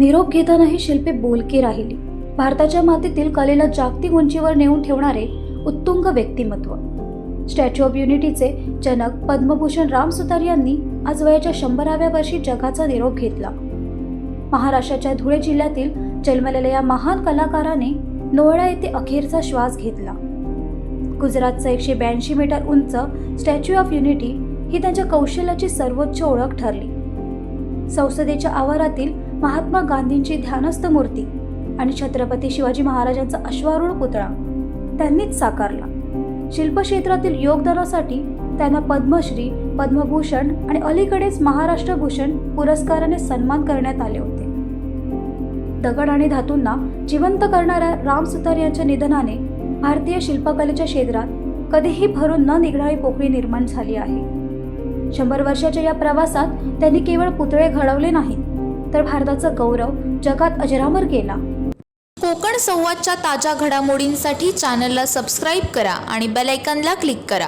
निरोप घेतानाही शिल्पे बोलकी राहिली. भारताच्या मातीतील कलेला जागतिक उंचीवर नेऊन ठेवणारे उत्तुंग व्यक्तिमत्व. स्टॅच्यू ऑफ युनिटीचे जनक पद्मभूषण राम सुतार यांनी आज वयाच्या शंभराव्या वर्षी जगाचा निरोप घेतला. महाराष्ट्राच्या धुळे जिल्ह्यातील जन्मलेल्या या महान कलाकाराने नोएडा येथे अखेरचा श्वास घेतला. गुजरातचं एकशे ब्याऐंशी मीटर उंच स्टॅच्यू ऑफ युनिटी ही त्यांच्या कौशल्याची सर्वोच्च ओळख ठरली. संसदेच्या आवारातील महात्मा गांधींची ध्यानस्थ मूर्ती आणि छत्रपती शिवाजी महाराजांचा अश्वारूढ पुतळा त्यांनीच साकारला. शिल्पक्षेत्रातील योगदानासाठी त्यांना पद्मश्री पद्मभूषण आणि अलीकडेच महाराष्ट्र भूषण पुरस्काराने सन्मान करण्यात आले होते. दगड आणि धातूंना जिवंत करणाऱ्या राम सुतार यांच्या निधनाने भारतीय शिल्पकलेच्या क्षेत्रात कधीही भरून न निघणारी पोकळी निर्माण झाली आहे. शंभर वर्षाच्या या प्रवासात त्यांनी केवळ पुतळे घडवले नाहीत तर भारताचा गौरव जगात अजरामर केला. कोकण संवादच्या ताज्या घडामोडींसाठी चॅनलला सबस्क्राईब करा आणि बेलायकनला क्लिक करा.